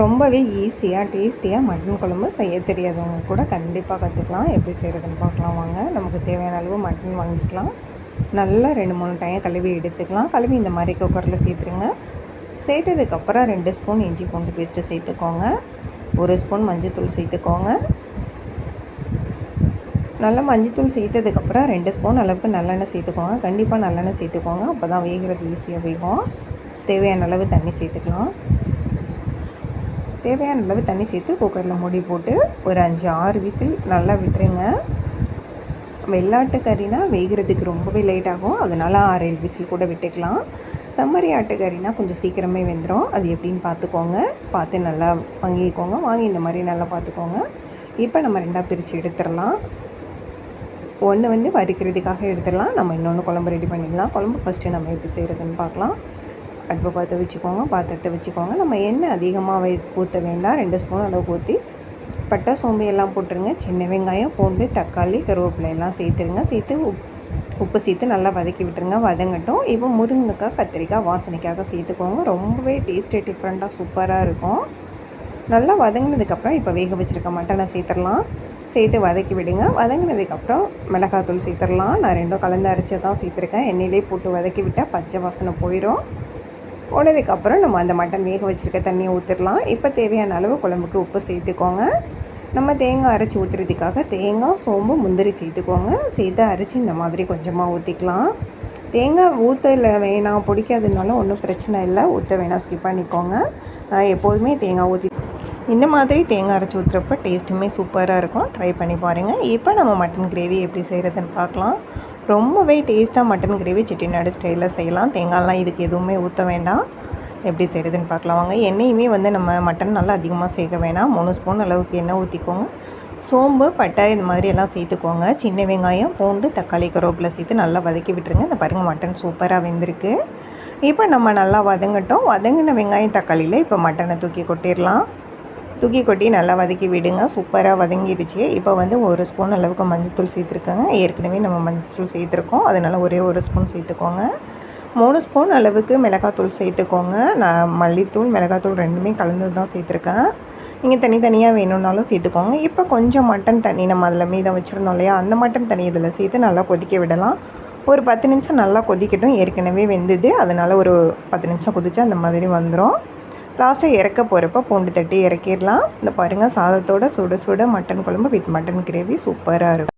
ரொம்பவே ஈஸியாக டேஸ்டியாக மட்டன் குழம்பு செய்ய தெரியாதவங்க கூட கண்டிப்பாக கற்றுக்கலாம் எப்படி செய்கிறதுன்னு பார்க்கலாம் வாங்க. நமக்கு தேவையான அளவு மட்டன் வாங்கிக்கலாம். நல்லா ரெண்டு மூணு டைம் கழுவி எடுத்துக்கலாம். கழுவி இந்த மாதிரி குக்கரில் சேர்த்துருங்க. சேர்த்ததுக்கப்புறம் ரெண்டு ஸ்பூன் இஞ்சி பூண்டு பேஸ்ட்டு சேர்த்துக்கோங்க. ஒரு ஸ்பூன் மஞ்சத்தூள் சேர்த்துக்கோங்க. நல்லா மஞ்சத்தூள் சேர்த்ததுக்கப்புறம் ரெண்டு ஸ்பூன் அளவுக்கு நல்லெண்ணெய் சேர்த்துக்கோங்க. கண்டிப்பாக நல்லெண்ணெய் சேர்த்துக்கோங்க. அப்போ தான் வேகிறது ஈஸியாக வேகும். தேவையான அளவு தண்ணி சேர்த்துக்கலாம். தேவையான அளவு தண்ணி சேர்த்து குக்கரில் மூடி போட்டு ஒரு அஞ்சு ஆறு விசில் நல்லா விட்டுருங்க. வெள்ளாட்டு கறினா வேகிறதுக்கு ரொம்பவே லேட் ஆகும். அதனால் ஆறு ஏழு விசில் கூட விட்டுக்கலாம். செம்மறி ஆட்டுக்கறினா கொஞ்சம் சீக்கிரமே வெந்துடும் அது எப்படின்னு பார்த்துக்கோங்க. பார்த்து நல்லா வாங்கிக்கோங்க. வாங்கி இந்த மாதிரி நல்லா பார்த்துக்கோங்க. இப்போ நம்ம ரெண்டாக பிரித்து எடுத்துடலாம். ஒன்று வந்து வறுக்கிறதுக்காக எடுத்துடலாம். நம்ம இன்னொன்று குழம்பு ரெடி பண்ணிடலாம். குழம்பு ஃபஸ்ட்டு நம்ம எப்படி செய்கிறதுன்னு பார்க்கலாம். அடுப்பை பார்த்து வச்சுக்கோங்க பாத்திரத்தை வச்சுக்கோங்க. நம்ம எண்ணெய் அதிகமாக ஊற்ற வேண்டாம். ரெண்டு ஸ்பூன் அளவு ஊற்றி பட்டை சோம்பு எல்லாம் போட்டுருங்க. சின்ன வெங்காயம் பூண்டு தக்காளி கருவேப்பிலை எல்லாம் சேர்த்துருங்க. சேர்த்து உப் உப்பு சேர்த்து நல்லா வதக்கி விட்டுருங்க. வதங்கட்டும். இப்போ முருங்கைக்காய் கத்திரிக்காய் வாசனைக்காக சேர்த்துக்கோங்க. ரொம்பவே டேஸ்ட்டு டிஃப்ரெண்ட்டாக சூப்பராக இருக்கும். நல்லா வதங்கினதுக்கப்புறம் இப்போ வேக வச்சுருக்க மட்டனை சேர்த்துடலாம். சேர்த்து வதக்கி விடுங்க. வதங்கினதுக்கப்புறம் மிளகாத்தூள் சேர்த்துடலாம். நான் ரெண்டும் கலந்து அரைச்சி தான் சேர்த்துருக்கேன். எண்ணெயிலே போட்டு வதக்கி விட்டால் பச்சை வாசனை போயிடும் போனதுக்கப்புறம் நம்ம அந்த மட்டன் வேக வச்சுருக்க தண்ணியை ஊற்றிடலாம் இப்போ தேவையான அளவு குழம்புக்கு உப்பு சேர்த்துக்கோங்க. நம்ம தேங்காய் அரைச்சி ஊற்றுறதுக்காக தேங்காய் சோம்பு முந்திரி சேர்த்துக்கோங்க. சேர்த்து அரைச்சி இந்த மாதிரி கொஞ்சமாக ஊற்றிக்கலாம் தேங்காய் ஊற்றல வேணாம் பிடிக்காதுனாலும் ஒன்றும் பிரச்சனை இல்லை. ஊற்ற வேணாம் ஸ்கிப் பண்ணிக்கோங்க. நான் எப்போதுமே தேங்காய் ஊற்றி இந்த மாதிரி தேங்காய் அரைச்சி ஊற்றுறப்ப டேஸ்ட்டுமே சூப்பராக இருக்கும். ட்ரை பண்ணி பாருங்கள் இப்போ நம்ம மட்டன் கிரேவி எப்படி செய்கிறதுன்னு பார்க்கலாம். ரொம்பவே டேஸ்ட்டாக மட்டன் கிரேவி செட்டிநாடு ஸ்டைலில் செய்யலாம். தேங்காய்லாம் இதுக்கு எதுவுமே ஊற்ற வேண்டாம். எப்படி செய்கிறதுன்னு பார்க்கலாம். வாங்க எண்ணெயுமே வந்து நம்ம மட்டன் நல்லா அதிகமாக சேர்க்க வேணாம். மூணு ஸ்பூன் அளவுக்கு எண்ணெய் ஊற்றிக்கோங்க சோம்பு பட்டை இந்த மாதிரி எல்லாம் சேர்த்துக்கோங்க. சின்ன வெங்காயம் பூண்டு தக்காளி கருவேப்பிலை சேர்த்து நல்லா வதக்கி விட்டுருங்க. இந்த பாருங்கள் மட்டன் சூப்பராக வெந்திருக்கு. இப்போ நம்ம நல்லா வதங்கட்டும். வதங்கின வெங்காயம் தக்காளியில் இப்போ மட்டனை தூக்கி கொட்டிடலாம். தூக்கி கொட்டி நல்லா வதக்கி விடுங்க. சூப்பராக வதங்கிடுச்சு இப்போ வந்து ஒரு ஸ்பூன் அளவுக்கு மஞ்சத்தூள் சேர்த்துருக்கோங்க. ஏற்கனவே நம்ம மஞ்சத்தூள் சேர்த்துருக்கோம். அதனால் ஒரே ஒரு ஸ்பூன் சேர்த்துக்கோங்க. மூணு ஸ்பூன் அளவுக்கு மிளகாத்தூள் சேர்த்துக்கோங்க. நான் மல்லித்தூள் மிளகாத்தூள் ரெண்டுமே கலந்து தான் சேர்த்துருக்கேன். நீங்கள் தனித்தனியாக வேணும்னாலும் சேர்த்துக்கோங்க. இப்போ கொஞ்சம் மட்டன் தண்ணி நம்ம அதில் மீதம் வச்சுருந்தோம் இல்லையா? அந்த மட்டன் தண்ணி இதில் சேர்த்து நல்லா கொதிக்க விடலாம். ஒரு பத்து நிமிஷம் நல்லா கொதிக்கட்டும். ஏற்கனவே வெந்தது. அதனால் ஒரு பத்து நிமிஷம் கொதிச்சு அந்த மாதிரி வந்துடும் லாஸ்ட்டாக இறக்க போகிறப்ப பூண்டு தட்டி இறக்கிடலாம். இந்த பாருங்கள் சாதத்தோட சுட சுட மட்டன் குழம்பு வித் மட்டன் கிரேவி சூப்பராக இருக்கும்.